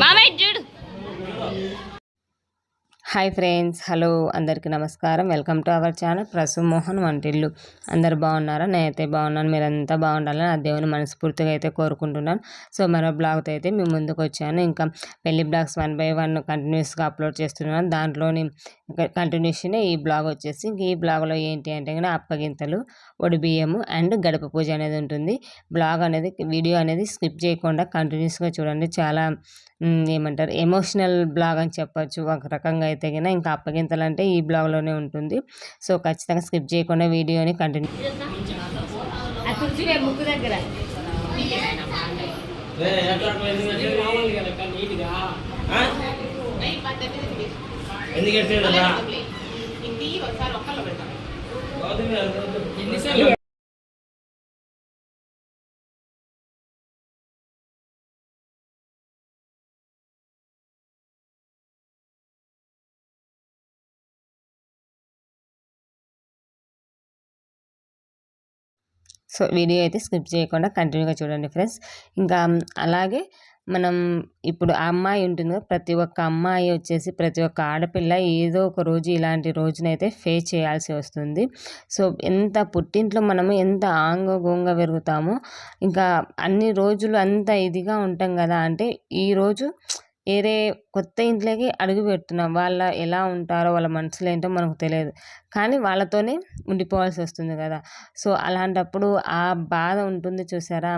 మామయ్య hi friends hello అందరికీ నమస్కారం. Welcome to our channel Prasu Mohan వంటిల్లు. అందరు బాగున్నారా? నేనైతే బాగున్నాను. మీరంతా బాగుండాలని ఆ దేవుని మనస్ఫూర్తిగా అయితే కోరుకుంటున్నాను. సో మరో బ్లాగ్తో అయితే మేము ముందుకు వచ్చాను. ఇంకా పెళ్ళి బ్లాగ్స్ వన్ బై వన్ కంటిన్యూస్గా అప్లోడ్ చేస్తున్నాను. దాంట్లోని కంటిన్యూషన్ ఈ బ్లాగ్ వచ్చేసి ఇంక ఈ బ్లాగ్లో ఏంటి అంటే కనుక అప్పగింతలు ఒడి బియ్యము అండ్ గడప పూజ అనేది ఉంటుంది. బ్లాగ్ అనేది వీడియో అనేది స్కిప్ చేయకుండా కంటిన్యూస్గా చూడండి. చాలా ఏమంటారు? ఎమోషనల్ బ్లాగ్ అని చెప్పొచ్చు. ఒక రకంగా అయితే కనుక ఇంకా అప్పగింతలు అంటే ఈ బ్లాగ్లోనే ఉంటుంది. సో ఖచ్చితంగా స్కిప్ చేయకుండా వీడియోని కంటిన్యూ ఎందుకంటే సో వీడియో అయితే స్కిప్ చేయకుండా కంటిన్యూగా చూడండి ఫ్రెండ్స్. ఇంకా అలాగే మనం ఇప్పుడు ఆ అమ్మాయి ఉంటుంది కదా ప్రతి ఒక్క అమ్మాయి వచ్చేసి ప్రతి ఒక్క ఆడపిల్ల ఏదో ఒక రోజు ఇలాంటి రోజునైతే ఫేస్ చేయాల్సి వస్తుంది. సో ఎంత పుట్టింట్లో మనము ఎంత ఆంగ పెరుగుతామో ఇంకా అన్ని రోజులు అంత ఇదిగా ఉంటాం కదా అంటే ఈరోజు వేరే కొత్త ఇంట్లోకి అడుగు పెడుతున్నాం. వాళ్ళ ఎలా ఉంటారో వాళ్ళ మనసులో ఏంటో మనకు తెలియదు. కానీ వాళ్ళతోనే ఉండిపోవాల్సి వస్తుంది కదా. సో అలాంటప్పుడు ఆ బాధ ఉంటుంది చూసారా?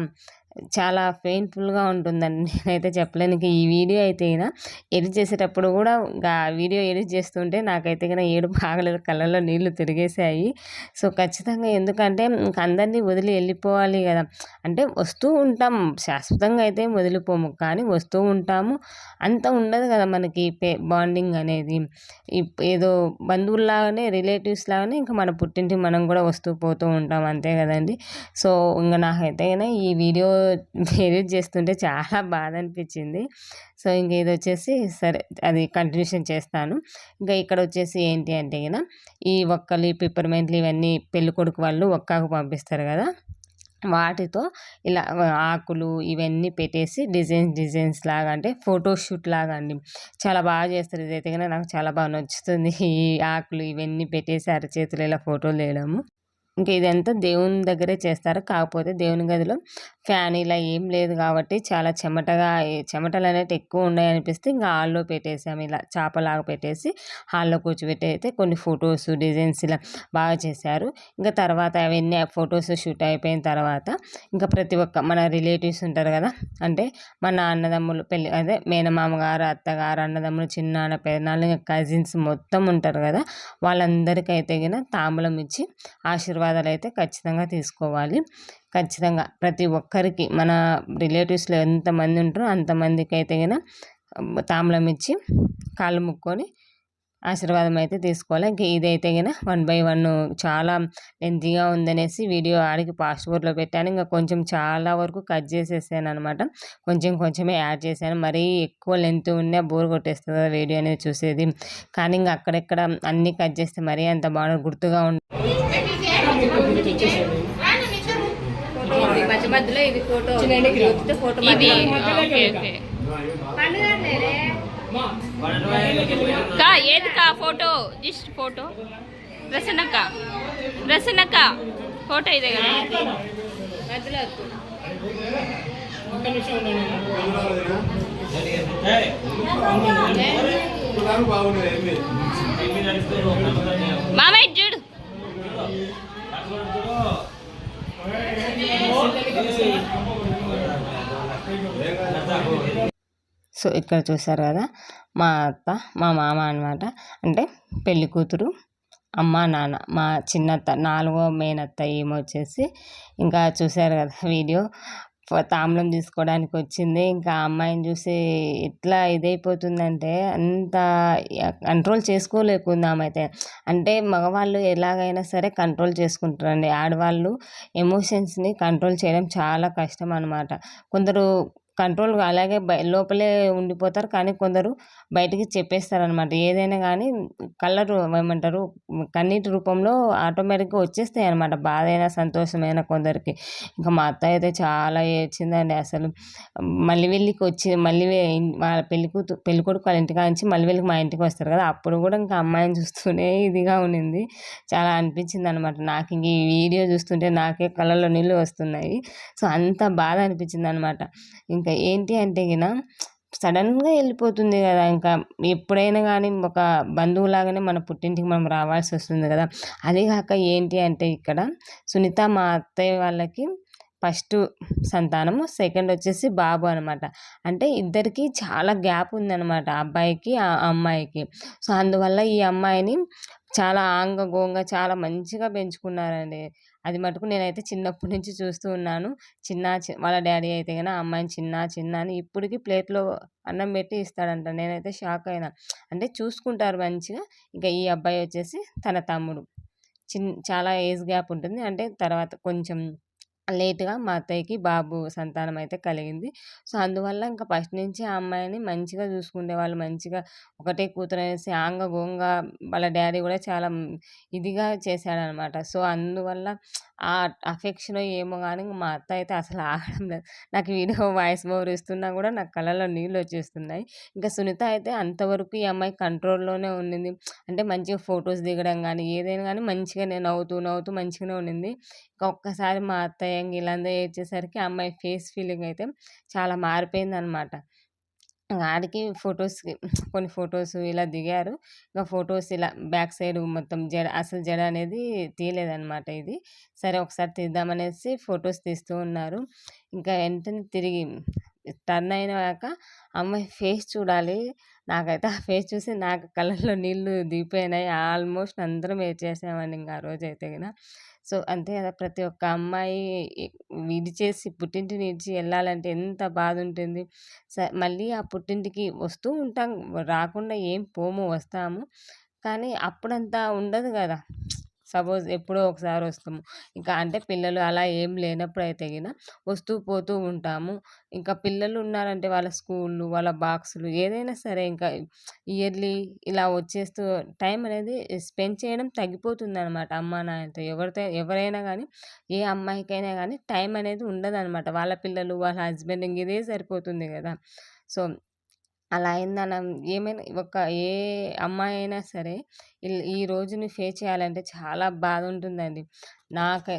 చాలా పెయిన్ఫుల్గా ఉంటుందండి. నేనైతే చెప్పలేను. ఈ వీడియో అయితే అయినా ఎడిట్ చేసేటప్పుడు కూడా ఇంకా ఆ వీడియో ఎడిట్ చేస్తుంటే నాకైతే కన్నా ఏడు బాగలేదు కళ్ళల్లో నీళ్ళు తిరిగేసాయి సో ఖచ్చితంగా ఎందుకంటే ఇంక అందరినీ వదిలి వెళ్ళిపోవాలి కదా. అంటే వస్తూ ఉంటాం. శాశ్వతంగా అయితే వదిలిపోము. కానీ వస్తూ ఉంటాము. అంత ఉండదు కదా మనకి పే బాండింగ్ అనేది. ఏదో బంధువుల్లాగానే రిలేటివ్స్ లాగానే ఇంకా మన పుట్టింటి మనం కూడా వస్తూ పోతూ ఉంటాం. అంతే కదండి. సో ఇంకా నాకైతే ఈ వీడియో ఎడిట్ చేస్తుంటే చాలా బాధ అనిపించింది సో ఇంక ఇది వచ్చేసి సరే అది కంటిన్యూషన్ చేస్తాను. ఇంకా ఇక్కడ వచ్చేసి ఏంటి అంటే కదా ఈ ఒక్కలు ఈ పిప్పర్మెంట్లు ఇవన్నీ పెళ్ళి కొడుకు వాళ్ళు ఒక్కకు పంపిస్తారు కదా వాటితో ఇలా ఆకులు ఇవన్నీ పెట్టేసి డిజైన్స్ డిజైన్స్ లాగా అంటే ఫోటోషూట్ లాగా అండి. చాలా బాగా చేస్తారు ఇదైతే కానీ నాకు చాలా బాగా నచ్చుతుంది. ఈ ఆకులు ఇవన్నీ పెట్టేసి అరచేతులు ఇలా ఫోటోలు వేయడము. ఇంకా ఇదంతా దేవుని దగ్గరే చేస్తారు. కాకపోతే దేవుని గదిలో ఫ్యాన్ ఇలా ఏం లేదు కాబట్టి చాలా చెమటగా చెమటలు అనేవి ఎక్కువ ఉన్నాయి అనిపిస్తే ఇంకా హాల్లో పెట్టేసాము. ఇలా చేపలాగా పెట్టేసి హాల్లో కూర్చోబెట్టి అయితే కొన్ని ఫొటోస్ డిజైన్స్ ఇలా బాగా చేశారు. ఇంకా తర్వాత అవన్నీ ఫొటోస్ షూట్ అయిపోయిన తర్వాత ఇంకా ప్రతి ఒక్క మన రిలేటివ్స్ ఉంటారు కదా అంటే మన అన్నదమ్ములు పెళ్ళి అదే మేనమామ గారు అత్తగారు అన్నదమ్ములు చిన్నాన్న పెదనాన్న ఇంకా కజిన్స్ మొత్తం ఉంటారు కదా వాళ్ళందరికీ అయితే గిన తాంబూలం ఇచ్చి ఆశీర్వాదాలు అయితే ఖచ్చితంగా తీసుకోవాలి. ఖచ్చితంగా ప్రతి ఒక్కరికి మన రిలేటివ్స్లో ఎంతమంది ఉంటారో అంతమందికి అయితే కదా తాంబూలం ఇచ్చి కాళ్ళు ముక్కొని ఆశీర్వాదం అయితే తీసుకోవాలి. ఇంకా ఇదైతే గిన వన్ బై వన్ చాలా లెంతీగా ఉందనేసి వీడియో ఆడికి పాస్పోర్ట్లో పెట్టాను. ఇంకా కొంచెం చాలా వరకు కట్ చేసేసాను అనమాట కొంచెం కొంచెమే యాడ్ చేశాను. మరీ ఎక్కువ లెంత్ ఉన్నా బోర్ కొట్టేస్తుంది కదా వీడియో అనేది చూసేది. కానీ ఇంకా అక్కడెక్కడ అన్నీ కట్ చేస్తే మరీ అంత బాగా గుర్తుగా ఉంటుంది మధ్యలో ఇది ఫోటో వస్తే ఫోటో ఇది కా ఏది కా ఫోటో జస్ట్ ఫోటో ప్రసన్నక్క. ప్రసన్నక్క ఫోటో ఇదే కదా. మధ్యలో. మామయ్య సో ఇక్కడ చూసారు కదా మా అత్త మా మామ అనమాట అంటే పెళ్ళి కూతురు అమ్మ నాన్న మా చిన్నత్త నాలుగో మేనత్త ఏమో వచ్చేసి ఇంకా చూసారు కదా వీడియో. తాంబూలం తీసుకోవడానికి వచ్చింది ఇంకా ఆ అమ్మాయిని చూసి ఎట్లా ఇదైపోతుందంటే అంత కంట్రోల్ చేసుకోలేకుందాం అయితే అంటే మగవాళ్ళు ఎలాగైనా సరే కంట్రోల్ చేసుకుంటారండి. ఆడవాళ్ళు ఎమోషన్స్ని కంట్రోల్ చేయడం చాలా కష్టం అనమాట కొందరు కంట్రోల్ అలాగే బయ లోపలే ఉండిపోతారు. కానీ కొందరు బయటికి చెప్పేస్తారనమాట. ఏదైనా కానీ కళ్ళ ఏమంటారు కన్నీటి రూపంలో ఆటోమేటిక్గా వచ్చేస్తాయి అనమాట బాధ అయినా సంతోషమైన కొందరికి. ఇంకా మా అత్త అయితే చాలా ఏడ్చిందండి అసలు. మళ్ళీ వెళ్ళికి వచ్చి మళ్ళీ వాళ్ళ పెళ్ళి కూతు పెళ్ళి కొడుకు వాళ్ళ ఇంటికా నుంచి మళ్ళీ వెళ్ళి మా ఇంటికి వస్తారు కదా. అప్పుడు కూడా ఇంకా అమ్మాయిని చూస్తూనే ఇదిగా ఉండింది. చాలా అనిపించింది అనమాట నాకు ఇంక ఈ వీడియో చూస్తుంటే నాకే కళ్ళల్లో నీళ్ళు వస్తున్నాయి. సో అంత బాధ అనిపించింది అనమాట ఇంకా ఏంటి అంటే గిన సడన్గా వెళ్ళిపోతుంది కదా ఇంకా. ఎప్పుడైనా కానీ ఒక బంధువులాగానే మన పుట్టింటికి మనం రావాల్సి వస్తుంది కదా. అదే కాక ఏంటి అంటే ఇక్కడ సునీత మా అత్తయ్య వాళ్ళకి ఫస్ట్ సంతానము సెకండ్ వచ్చేసి బాబు అనమాట. అంటే ఇద్దరికి చాలా గ్యాప్ ఉందన్నమాట అబ్బాయికి ఆ అమ్మాయికి. సో అందువల్ల ఈ అమ్మాయిని చాలా ఆంగగోంగా చాలా మంచిగా పెంచుకున్నారండి. అది మటుకు నేనైతే చిన్నప్పటి నుంచి చూస్తూ ఉన్నాను. చిన్న వాళ్ళ డాడీ అయితే కనుక అమ్మాయిని చిన్న చిన్న అని ఇప్పటికీ ప్లేట్లో అన్నం పెట్టి ఇస్తాడంట. నేనైతే షాక్ అయినా. అంటే చూసుకుంటారు మంచిగా. ఇంకా ఈ అబ్బాయి వచ్చేసి తన తమ్ముడు. చిన్ చాలా ఏజ్ గ్యాప్ ఉంటుంది. అంటే తర్వాత కొంచెం లేట్గా మా అత్తయ్యకి బాబు సంతానం అయితే కలిగింది. సో అందువల్ల ఇంకా ఫస్ట్ నుంచి ఆ అమ్మాయిని మంచిగా చూసుకునేవాళ్ళు మంచిగా ఒకటే కూతురు అనేసి ఆంగ గోంగ వాళ్ళ డాడీ కూడా చాలా ఇదిగా చేశాడనమాట. సో అందువల్ల ఆ అఫెక్షన్ ఏమో కానీ మా అత్త అయితే అసలు ఆగడం లేదు. నాకు వీడియో వాయిస్ ఓవర్ ఇస్తున్నా కూడా నాకు కళ్ళలో నీళ్ళు వచ్చేస్తున్నాయి. ఇంకా సునీత అయితే అంతవరకు ఈ అమ్మాయి కంట్రోల్లోనే ఉండింది. అంటే మంచిగా ఫొటోస్ దిగడం కానీ ఏదైనా కానీ మంచిగా నేను నవ్వుతూ నవ్వుతూ మంచిగానే ఉండింది. ఒక్కసారి మా అత్తయ్య వీళ్ళందరూ ఏడ్చేసరికి అమ్మాయి ఫేస్ ఫీలింగ్ అయితే చాలా మారిపోయింది అనమాట ఆడికి ఫొటోస్కి కొన్ని ఫొటోస్ ఇలా దిగారు. ఇంకా ఫొటోస్ ఇలా బ్యాక్ సైడ్ మొత్తం జడ అసలు జడ అనేది తీయలేదన్నమాట ఇది. సరే ఒకసారి తీద్దామనేసి ఫొటోస్ తీస్తూ ఉన్నారు. ఇంకా వెంటనే తిరిగి టర్న్ అయినాక అమ్మాయి ఫేస్ చూడాలి. నాకైతే ఆ ఫేస్ చూసి నాకు కళ్ళల్లో నీళ్ళు దిగిపోయినాయి. ఆల్మోస్ట్ అందరం ఏడ్చేసామండి ఇంకా ఆ రోజు అయితే సో అంతే కదా! ప్రతి ఒక్క అమ్మాయి విడిచేసి పుట్టింటిని విడిచి వెళ్ళాలంటే ఎంత బాధ ఉంటుంది స మళ్ళీ ఆ పుట్టింటికి వస్తూ ఉంటాం. రాకుండా ఏం పోము వస్తాము. కానీ అప్పుడంతా ఉండదు కదా! సపోజ్ ఎప్పుడో ఒకసారి వస్తాము. ఇంకా అంటే పిల్లలు అలా ఏం లేనప్పుడు అయితే గిన వస్తూ పోతూ ఉంటాము. ఇంకా పిల్లలు ఉన్నారంటే వాళ్ళ స్కూళ్ళు వాళ్ళ బాక్సులు ఏదైనా సరే ఇంకా ఇయర్లీ ఇలా వచ్చేస్తూ టైం అనేది స్పెండ్ చేయడం తగ్గిపోతుంది అనమాట అమ్మా నాన్నతో ఎవరితో ఎవరైనా కానీ ఏ అమ్మాయికైనా కానీ టైం అనేది ఉండదన్నమాట వాళ్ళ పిల్లలు వాళ్ళ హస్బెండ్ ఇంక ఇదే సరిపోతుంది కదా. సో అలా అయిందన ఏమైనా ఒక ఏ అమ్మాయి అయినా సరే ఇల్- ఈ రోజుని ఫేస్ చేయాలంటే చాలా బాధ ఉంటుందండి. నాకు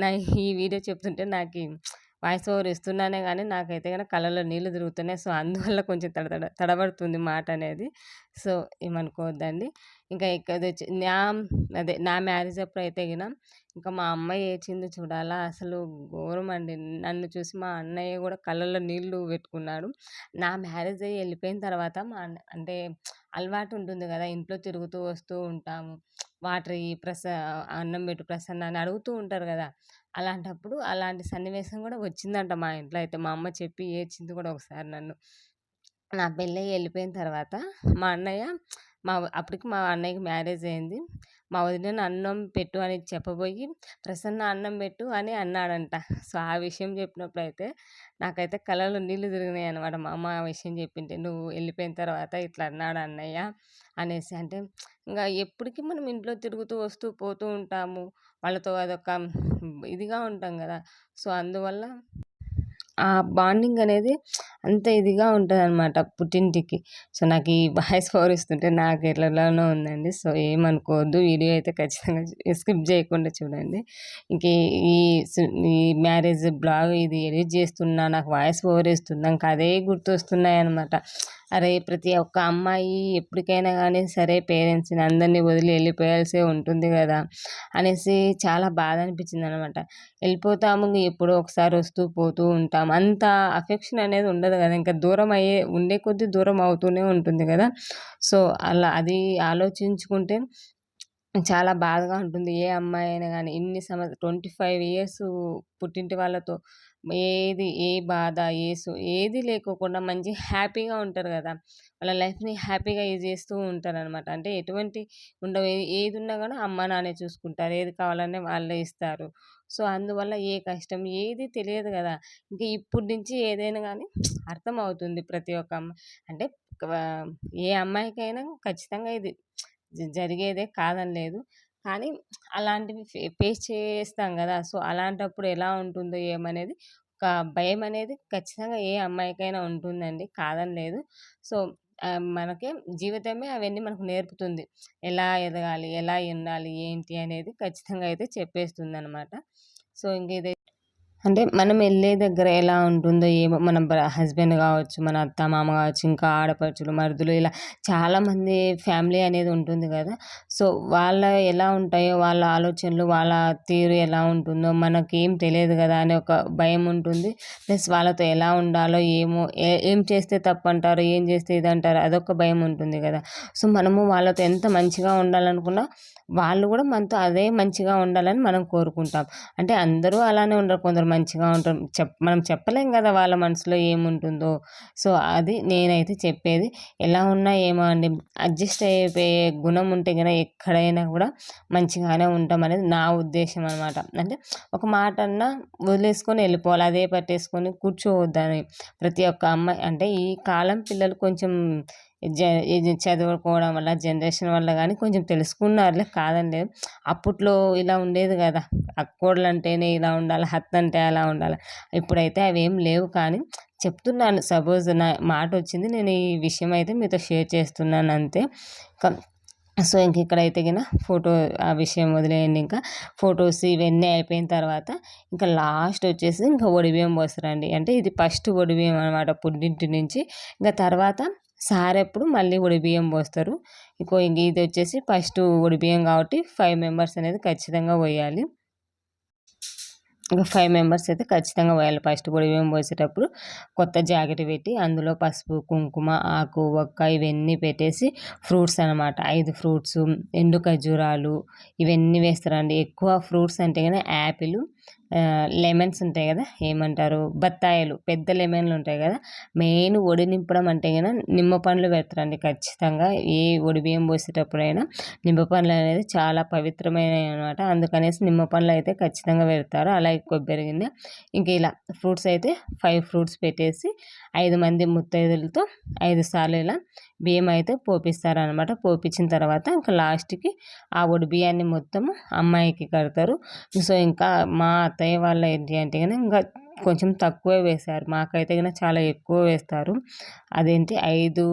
నా ఈ వీడియో చెప్తుంటే నాకు వాయిస్ ఓవర్ ఇస్తున్నానే కానీ నాకైతే కనుక కళ్ళలో నీళ్ళు తిరుగుతున్నాయి. సో అందువల్ల కొంచెం తడతడ తడబడుతుంది మాట అనేది. సో ఏమనుకోవద్దండి. ఇంకా ఇక్కడ వచ్చి నా అదే నా మ్యారేజ్ అప్పుడు అయితే గిన ఇంకా మా అమ్మాయి ఏచింది చూడాలా? అసలు ఘోరం అండి. నన్ను చూసి మా అన్నయ్య కూడా కళ్ళల్లో నీళ్ళు పెట్టుకున్నాడు. నా మ్యారేజ్ అయ్యి వెళ్ళిపోయిన తర్వాత మా అన్న అంటే అలవాటు ఉంటుంది కదా ఇంట్లో తిరుగుతూ వస్తూ ఉంటాము. వాటర్ ఈ ప్రస అన్నం పెట్టు ప్రసన్న అని అడుగుతూ ఉంటారు కదా. అలాంటప్పుడు అలాంటి సన్నివేశం కూడా వచ్చిందంట మా ఇంట్లో. అయితే మా అమ్మ చెప్పి ఏడ్చింది కూడా ఒకసారి నన్ను. నా పెళ్ళయి వెళ్ళిపోయిన తర్వాత మా అన్నయ్య మా అప్పటికి మా అన్నయ్యకి మ్యారేజ్ అయింది. మా వదిన అన్నం పెట్టు అని చెప్పబోయి ప్రసన్న అన్నం పెట్టు అని అన్నాడంట. సో ఆ విషయం చెప్పినప్పుడు అయితే నాకైతే కళలో నీళ్ళు తిరిగినాయి అనమాట మా అమ్మ ఆ విషయం చెప్పింటే నువ్వు వెళ్ళిపోయిన తర్వాత ఇట్లా అన్నాడు అన్నయ్య అనేసి. అంటే ఇంకా ఎప్పటికీ మనం ఇంట్లో తిరుగుతూ వస్తూ పోతూ ఉంటాము. వాళ్ళతో అదొక ఇదిగా ఉంటాం కదా. సో అందువల్ల ఆ బాండింగ్ అనేది అంత ఇదిగా ఉంటుంది అనమాట పుట్టింటికి. సో నాకు ఈ వాయిస్ ఓవర్ ఇస్తుంటే నాకు ఎట్లలోనో ఉందండి. సో ఏమనుకోవద్దు. వీడియో అయితే ఖచ్చితంగా స్కిప్ చేయకుండా చూడండి. ఇంక ఈ- ఈ ఈ మ్యారేజ్ బ్లాగ్ ఇది ఎడిట్ చేస్తున్నా నాకు వాయిస్ ఓవర్ ఇస్తున్నా ఇంకా అదే గుర్తొస్తున్నాయి అనమాట అరే ప్రతి ఒక్క అమ్మాయి ఎప్పటికైనా కానీ సరే పేరెంట్స్ని అందరినీ వదిలి వెళ్ళిపోయాల్సే ఉంటుంది కదా అనేసి చాలా బాధ అనిపించింది అనమాట వెళ్ళిపోతాము ఎప్పుడో ఒకసారి వస్తూ పోతూ ఉంటాం. అంత అఫెక్షన్ అనేది ఉండదు కదా ఇంకా దూరం అయ్యే ఉండే కొద్దీ దూరం అవుతూనే ఉంటుంది కదా సో అలా అది ఆలోచించుకుంటే చాలా బాధగా ఉంటుంది ఏ అమ్మాయి అయినా కానీ ఇన్ని సంవత్సరం ట్వంటీ ఫైవ్ ఇయర్స్ పుట్టింటి వాళ్ళతో ఏది ఏ బాధ ఏ సో ఏది లేకోకుండా మంచి హ్యాపీగా ఉంటారు కదా! వాళ్ళ లైఫ్ని హ్యాపీగా ఇది చేస్తూ ఉంటారు అనమాట అంటే ఎటువంటి ఉండవు. ఏది ఏది ఉన్నా కూడా అమ్మ నాన్నే చూసుకుంటారు. ఏది కావాలనే వాళ్ళే ఇస్తారు. సో అందువల్ల ఏ కష్టం ఏది తెలియదు కదా! ఇంకా ఇప్పటి నుంచి ఏదైనా కానీ అర్థమవుతుంది ప్రతి ఒక్క అమ్మాయి అంటే ఏ అమ్మాయికైనా ఖచ్చితంగా ఇది జరిగేదే కాదని లేదు. కానీ అలాంటివి ఫే ఫేస్ చేస్తాం కదా! సో అలాంటప్పుడు ఎలా ఉంటుందో ఏమనేది ఒక భయం అనేది ఖచ్చితంగా ఏ అమ్మాయికైనా ఉంటుందండి. కాదని లేదు. సో మనకే జీవితమే అవన్నీ మనకు నేర్పుతుంది. ఎలా ఎదగాలి? ఎలా ఉండాలి? ఏంటి? అనేది ఖచ్చితంగా అయితే చెప్పేస్తుంది అనమాట సో ఇంక ఇది అంటే మనం వెళ్ళే దగ్గర ఎలా ఉంటుందో ఏమో మన హస్బెండ్ కావచ్చు మన అత్త మామ కావచ్చు ఇంకా ఆడపడుచులు మరుదులు ఇలా చాలామంది ఫ్యామిలీ అనేది ఉంటుంది కదా. సో వాళ్ళ ఎలా ఉంటాయో వాళ్ళ ఆలోచనలు వాళ్ళ తీరు ఎలా ఉంటుందో మనకేం తెలియదు కదా అనే ఒక భయం ఉంటుంది. ప్లస్ వాళ్ళతో ఎలా ఉండాలో ఏమో ఏ- ఏం చేస్తే తప్పు అంటారు ఏం చేస్తే ఇది అంటారు అదొక భయం ఉంటుంది కదా. సో మనము వాళ్ళతో ఎంత మంచిగా ఉండాలనుకున్నా వాళ్ళు కూడా మనతో అదే మంచిగా ఉండాలని మనం కోరుకుంటాం. అంటే అందరూ అలానే ఉండరు. కొందరు మంచిగా ఉంటారు. చెప్ మనం చెప్పలేం కదా వాళ్ళ మనసులో ఏముంటుందో. సో అది నేనైతే చెప్పేది. ఎలా ఉన్నా ఏమో అండి. అడ్జస్ట్ అయిపోయే గుణం ఉంటే కనుక ఎక్కడైనా కూడా మంచిగానే ఉంటాం అనేది నా ఉద్దేశం అనమాట అంటే ఒక మాట అన్నా వదిలేసుకొని వెళ్ళిపోవాలి. అదే పట్టేసుకొని కూర్చోవద్దని. ప్రతి ఒక్క అమ్మాయి అంటే ఈ కాలం పిల్లలు కొంచెం చదువుకోవడం వల్ల జనరేషన్ వల్ల కానీ కొంచెం తెలుసుకున్నారులే కాదని లేదు అప్పట్లో ఇలా ఉండేది కదా. అక్కోడలు అంటేనే ఇలా ఉండాలి హత్ అంటే అలా ఉండాలి. ఇప్పుడైతే అవి ఏం లేవు కానీ చెప్తున్నాను. సపోజ్ నా మాట వచ్చింది నేను ఈ విషయం అయితే మీతో షేర్ చేస్తున్నాను అంతే. సో ఇంక ఇక్కడైతే గిన ఫోటో ఆ విషయం వదిలేయండి ఇంకా. ఫొటోస్ ఇవన్నీ అయిపోయిన తర్వాత ఇంకా లాస్ట్ వచ్చేసి ఇంకా ఒడిబియ్యం పోస్తారండి. అంటే ఇది ఫస్ట్ ఒడిబియ్యం అనమాట పుట్టింటి నుంచి. ఇంకా తర్వాత సారెప్పుడు మళ్ళీ ఒడిబియ్యం పోస్తారు. ఇంకో ఇంక ఇది వచ్చేసి ఫస్ట్ ఒడిబియ్యం కాబట్టి ఫైవ్ మెంబర్స్ అనేది ఖచ్చితంగా పోయాలి. ఇంకా ఫైవ్ మెంబర్స్ అయితే ఖచ్చితంగా పోయాలి ఫస్ట్ ఉడిబియ్యం పోసేటప్పుడు. కొత్త జాకెట్ పెట్టి అందులో పసుపు కుంకుమ ఆకు ఒక్క ఇవన్నీ పెట్టేసి ఫ్రూట్స్ అనమాట ఐదు ఫ్రూట్స్ ఎండు ఖర్జూరాలు ఇవన్నీ వేస్తారండి. ఎక్కువ ఫ్రూట్స్ అంటే కానీ యాపిల్ లెమన్స్ ఉంటాయి కదా ఏమంటారు? బత్తాయిలు పెద్ద లెమన్లు ఉంటాయి కదా మెయిన్ ఒడి నింపడం అంటే కదా నిమ్మ పండ్లు పెడతారండి ఖచ్చితంగా. ఏ ఒడి బియ్యం పోసేటప్పుడైనా నిమ్మ పండ్లు అనేది చాలా పవిత్రమైనవి అనమాట అందుకనేసి నిమ్మ పండ్లు అయితే ఖచ్చితంగా పెడతారు. అలాగే కొబ్బరి గిన్నె. ఇంక ఇలా ఫ్రూట్స్ అయితే ఫైవ్ ఫ్రూట్స్ పెట్టేసి ఐదు మంది ముత్తైదులతో ఐదు సార్లు ఇలా బియ్యం అయితే పోపిస్తారనమాట పోపించిన తర్వాత ఇంకా లాస్ట్కి ఆ ఒడి బియ్యాన్ని మొత్తము అమ్మాయికి కడతారు. సో ఇంకా మా అత్తయ్య వాళ్ళ ఏంటి అంటే కానీ ఇంకా కొంచెం తక్కువే వేశారు. మాకైతే కనుక చాలా ఎక్కువ వేస్తారు. అదేంటి? ఐదు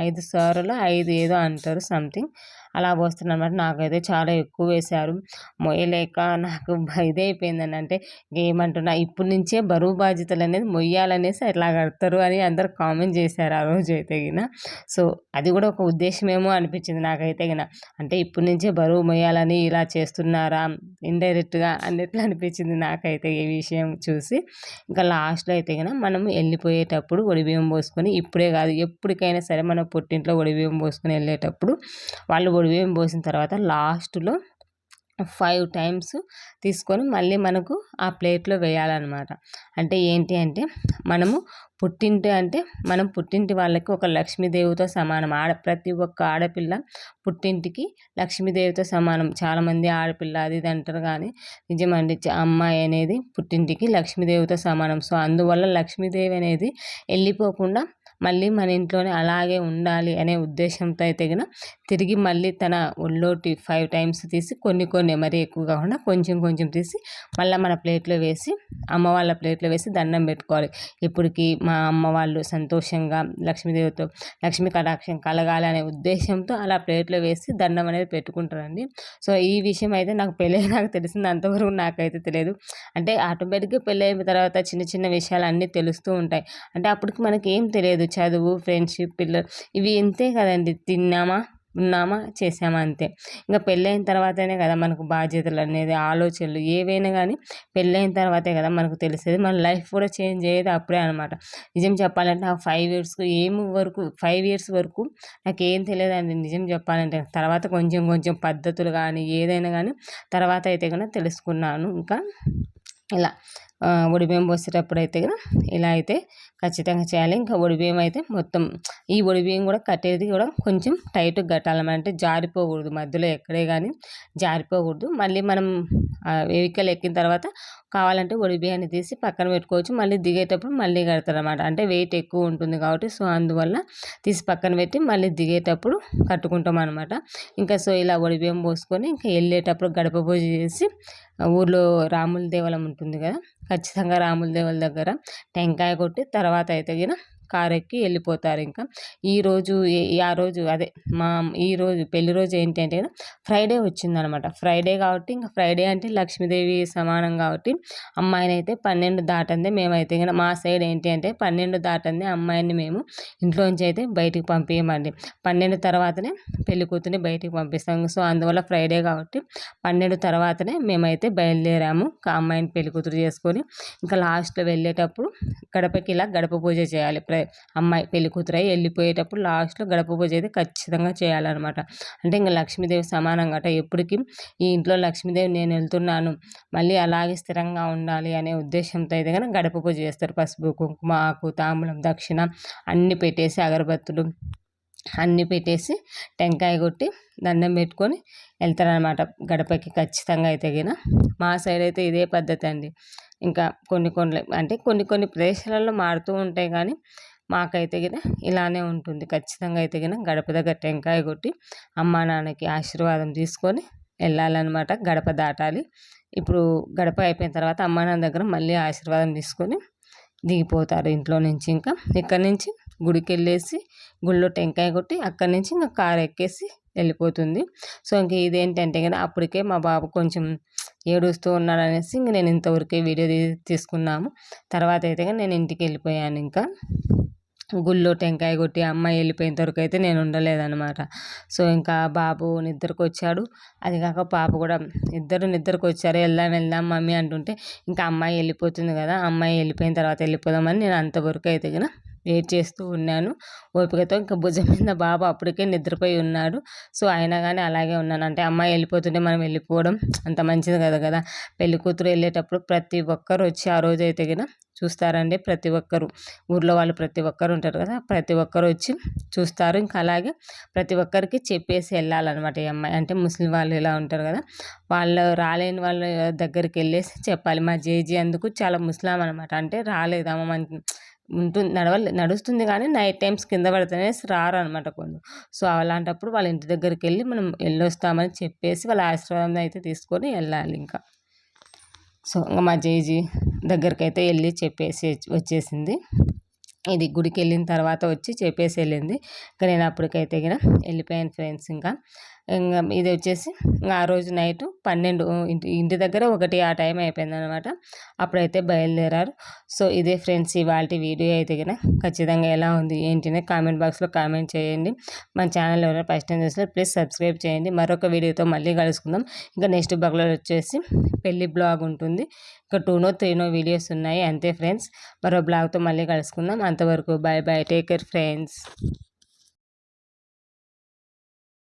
ఐదు సార్లు ఐదు ఏదో అంటారు సంథింగ్. అలా పోస్తున్నమాట. నాకైతే చాలా ఎక్కువ వేశారు. మొయ్యలేక నాకు ఇదే అయిపోయిందని అంటే ఏమంటున్నా ఇప్పటి నుంచే బరువు బాధ్యతలు అనేది మొయ్యాలనేసి అట్లా కడతారు అని అందరు కామెంట్ చేశారు ఆ రోజు అయితే గిన. సో అది కూడా ఒక ఉద్దేశమేమో అనిపించింది నాకైతే గిన. అంటే ఇప్పటి నుంచే బరువు మొయ్యాలని ఇలా చేస్తున్నారా ఇండైరెక్ట్గా అన్నట్లు అనిపించింది నాకైతే ఈ విషయం చూసి. ఇంకా లాస్ట్లో అయితే గిన మనం వెళ్ళిపోయేటప్పుడు ఒడిబియ్యం పోసుకొని ఇప్పుడే కాదు ఎప్పటికైనా సరే మనం పుట్టింట్లో ఒడిబియ్యం పోసుకొని వెళ్ళేటప్పుడు వాళ్ళు ఒడిబియ్యం పోసిన తర్వాత లాస్ట్లో ఫైవ్ టైమ్స్ తీసుకొని మళ్ళీ మనకు ఆ ప్లేట్లో వేయాలన్నమాట. అంటే ఏంటి అంటే మనము పుట్టింటి అంటే మనం పుట్టింటి వాళ్ళకి ఒక లక్ష్మీదేవితో సమానం. ఆడ ప్రతి ఒక్క ఆడపిల్ల పుట్టింటికి లక్ష్మీదేవితో సమానం. చాలామంది ఆడపిల్ల అది ఇది అంటారు కానీ నిజమండి అమ్మాయి అనేది పుట్టింటికి లక్ష్మీదేవితో సమానం. సో అందువల్ల లక్ష్మీదేవి అనేది వెళ్ళిపోకుండా మళ్ళీ మన ఇంట్లోనే అలాగే ఉండాలి అనే ఉద్దేశంతో అయితే కనుక తిరిగి మళ్ళీ తన ఒళ్ళోటి ఫైవ్ టైమ్స్ తీసి కొన్ని కొన్ని మరీ ఎక్కువ కాకుండా కొంచెం కొంచెం తీసి మళ్ళీ మన ప్లేట్లో వేసి అమ్మ వాళ్ళ ప్లేట్లో వేసి దండం పెట్టుకోవాలి. ఇప్పటికి మా అమ్మ వాళ్ళు సంతోషంగా లక్ష్మీదేవితో లక్ష్మీ కటాక్షం కలగాలి అనే ఉద్దేశంతో అలా ప్లేట్లో వేసి దండం అనేది పెట్టుకుంటారండి. సో ఈ విషయం అయితే నాకు పెళ్ళి నాకు తెలిసింది అంతవరకు నాకైతే తెలియదు. అంటే ఆటోమేటిక్గా పెళ్ళి అయిన తర్వాత చిన్న చిన్న విషయాలు అన్నీ తెలుస్తూ ఉంటాయి. అంటే అప్పటికి మనకి ఏం తెలియదు. చదువు ఫ్రెండ్షిప్ పిల్లలు ఇవి ఇంతే కదండి. తిన్నామా ఉన్నామా చేసామా అంతే. ఇంకా పెళ్ళైన తర్వాతనే కదా మనకు బాధ్యతలు అనేది ఆలోచనలు ఏవైనా కానీ పెళ్ళైన తర్వాతే కదా మనకు తెలిసేది మన లైఫ్ కూడా చేంజ్ అయ్యేది అప్పుడే అనమాట నిజం చెప్పాలంటే ఆ ఫైవ్ ఇయర్స్ ఏం వరకు ఫైవ్ ఇయర్స్ వరకు నాకు ఏం తెలియదండి. నిజం చెప్పాలంటే తర్వాత కొంచెం కొంచెం పద్ధతులు కానీ ఏదైనా కానీ తర్వాత అయితే కనుక తెలుసుకున్నాను. ఇంకా ఇలా ఆ, పోసేటప్పుడు అయితే కదా ఇలా అయితే ఖచ్చితంగా చేయాలి. ఇంకా ఒడిబియ్యం అయితే మొత్తం ఈ ఒడిబియ్యం కూడా కట్టేది కూడా కొంచెం టైట్గా కట్టాలన్నమాట. అంటే జారిపోకూడదు మధ్యలో ఎక్కడే కానీ జారిపోకూడదు. మళ్ళీ మనం వెహికల్ ఎక్కిన తర్వాత కావాలంటే ఒడిబియ్యాన్ని తీసి పక్కన పెట్టుకోవచ్చు. మళ్ళీ దిగేటప్పుడు మళ్ళీ కడతారు అనమాట అంటే వెయిట్ ఎక్కువ ఉంటుంది కాబట్టి సో అందువల్ల తీసి పక్కన పెట్టి మళ్ళీ దిగేటప్పుడు కట్టుకుంటాం అనమాట ఇంకా సో ఇలా ఒడిబియ్యం పోసుకొని ఇంకా వెళ్ళేటప్పుడు గడప పూజ చేసి ఊర్లో రాముల దేవాలయం ఉంటుంది కదా ఖచ్చితంగా రాముల దేవాల దగ్గర టెంకాయ కొట్టి తర్వాత అయితే గిన కారు ఎక్కి వెళ్ళిపోతారు ఇంకా. ఈరోజు ఆ రోజు అదే మా ఈరోజు పెళ్ళి రోజు ఏంటి అంటే ఫ్రైడే వచ్చిందనమాట. ఫ్రైడే కాబట్టి ఇంకా ఫ్రైడే అంటే లక్ష్మీదేవి సమానం కాబట్టి అమ్మాయిని అయితే పన్నెండు దాటందే మేమైతే ఇంకా మా సైడ్ ఏంటి అంటే పన్నెండు దాటందే అమ్మాయిని మేము ఇంట్లోంచి అయితే బయటికి పంపించమండి పన్నెండు తర్వాతనే పెళ్ళి కూతుర్ని బయటికి పంపిస్తాం. సో అందువల్ల ఫ్రైడే కాబట్టి పన్నెండు తర్వాతనే మేమైతే బయలుదేరాము ఇంకా అమ్మాయిని పెళ్ళి కూతురు చేసుకొని. ఇంకా లాస్ట్లో వెళ్ళేటప్పుడు గడపకి ఇలా గడప పూజ చేయాలి. ప్ర అమ్మాయి పెళ్ళి కూతురు అయి వెళ్ళిపోయేటప్పుడు లాస్ట్లో గడప పూజ అయితే ఖచ్చితంగా చేయాలన్నమాట. అంటే ఇంకా లక్ష్మీదేవి సమానంగా అట ఎప్పటికీ ఈ ఇంట్లో లక్ష్మీదేవి నేను వెళ్తున్నాను మళ్ళీ అలాగే స్థిరంగా ఉండాలి అనే ఉద్దేశంతో అయితే కనుక గడప పూజ చేస్తారు. పసుపు కుంకుమ ఆకు తాంబూలం దక్షిణ అన్నీ పెట్టేసి అగరబత్తులు అన్నీ పెట్టేసి టెంకాయ కొట్టి దండం పెట్టుకొని వెళ్తారనమాట గడపకి ఖచ్చితంగా అయితే గిన. మా సైడ్ అయితే ఇదే పద్ధతి అండి. ఇంకా కొన్ని కొన్ని అంటే కొన్ని కొన్ని ప్రదేశాలలో మారుతూ ఉంటాయి కానీ మాకైతే గిన ఇలానే ఉంటుంది. ఖచ్చితంగా అయితే గిన గడప దగ్గర టెంకాయ కొట్టి అమ్మా నాన్నకి ఆశీర్వాదం తీసుకొని వెళ్ళాలన్నమాట గడప దాటాలి. ఇప్పుడు గడప అయిపోయిన తర్వాత అమ్మా నాన్న దగ్గర మళ్ళీ ఆశీర్వాదం తీసుకొని దిగిపోతారు ఇంట్లో నుంచి. ఇంకా ఇక్కడ నుంచి గుడికి వెళ్ళేసి గుళ్ళో టెంకాయ కొట్టి అక్కడి నుంచి ఇంకా కారు ఎక్కేసి వెళ్ళిపోతుంది. సో ఇంక ఇదేంటంటే కదా అప్పటికే మా బాబు కొంచెం ఏడుస్తూ ఉన్నాడు అనేసి ఇంక నేను ఇంతవరకే వీడియో తీసుకున్నాము. తర్వాత అయితే నేను ఇంటికి వెళ్ళిపోయాను ఇంకా. గుళ్ళో టెంకాయ కొట్టి అమ్మాయి వెళ్ళిపోయేంత వరకు అయితే నేను ఉండలేదన్నమాట. సో ఇంకా బాబు నిద్రకు వచ్చాడు. అది కాక పాప కూడా ఇద్దరు నిద్రకు వచ్చారు. వెళ్దాం వెళ్దాం మమ్మీ అంటుంటే ఇంకా అమ్మాయి వెళ్ళిపోతుంది కదా అమ్మాయి వెళ్ళిపోయిన తర్వాత వెళ్ళిపోదామని నేను అంతవరకు అయితే కదా వెయిట్ చేస్తూ ఉన్నాను. ఓపికతో ఇంకా భుజం మీద బాబు అప్పటికే నిద్రపోయి ఉన్నాడు. సో అయినా కానీ అలాగే ఉన్నాను. అంటే అమ్మాయి వెళ్ళిపోతుంటే మనం వెళ్ళిపోవడం అంత మంచిది కదా కదా. పెళ్ళి కూతురు వెళ్ళేటప్పుడు ప్రతి ఒక్కరు వచ్చి ఆ రోజు అయితే కదా చూస్తారండి. ప్రతి ఒక్కరు. ఊర్లో వాళ్ళు ప్రతి ఒక్కరు ఉంటారు కదా. ప్రతి ఒక్కరు వచ్చి చూస్తారు. ఇంకా అలాగే ప్రతి ఒక్కరికి చెప్పేసి వెళ్ళాలన్నమాట ఈ అమ్మాయి. అంటే ముస్లిం వాళ్ళు ఇలా ఉంటారు కదా. వాళ్ళు రాలేని వాళ్ళ దగ్గరికి వెళ్ళేసి చెప్పాలి. మా జేజీ అందుకు చాలా ముస్లాం అనమాట అంటే రాలేదమ్మ మన ఉంటుంది నడవలే నడుస్తుంది కానీ నైట్ టైమ్స్ కింద పడితేనే రారు అనమాట కొన్ని సో అలాంటప్పుడు వాళ్ళ ఇంటి దగ్గరికి వెళ్ళి మనం వెళ్ళొస్తామని చెప్పేసి వాళ్ళ ఆశీర్వాదం అయితే తీసుకొని వెళ్ళాలి ఇంకా. సో ఇంకా మా జేజీ దగ్గరికి అయితే వెళ్ళి చెప్పేసి వచ్చేసింది. ఇది గుడికి వెళ్ళిన తర్వాత వచ్చి చెప్పేసి వెళ్ళింది ఇంకా నేను అప్పటికైతే ఇక వెళ్ళిపోయాను ఫ్రెండ్స్ ఇంకా. ఇంకా ఇది వచ్చేసి ఆ రోజు నైట్ పన్నెండు ఇంటి ఇంటి దగ్గర ఒకటి ఆ టైం అయిపోయింది అనమాట అప్పుడైతే బయలుదేరారు. సో ఇదే ఫ్రెండ్స్ ఇవాళ వీడియో అయితే కనుక ఖచ్చితంగా ఎలా ఉంది ఏంటినే కామెంట్ బాక్స్లో కామెంట్ చేయండి. మన ఛానల్ ఎవరైనా ఫస్ట్ టైం చూస్తే ప్లీజ్ సబ్స్క్రైబ్ చేయండి. మరొక వీడియోతో మళ్ళీ కలుసుకుందాం. ఇంకా నెక్స్ట్ బ్లాగ్లో వచ్చేసి పెళ్ళి బ్లాగ్ ఉంటుంది. ఇంకా టూనో త్రీనో వీడియోస్ ఉన్నాయి. అంతే ఫ్రెండ్స్. మరో బ్లాగ్తో మళ్ళీ కలుసుకుందాం. అంతవరకు bye bye take care friends.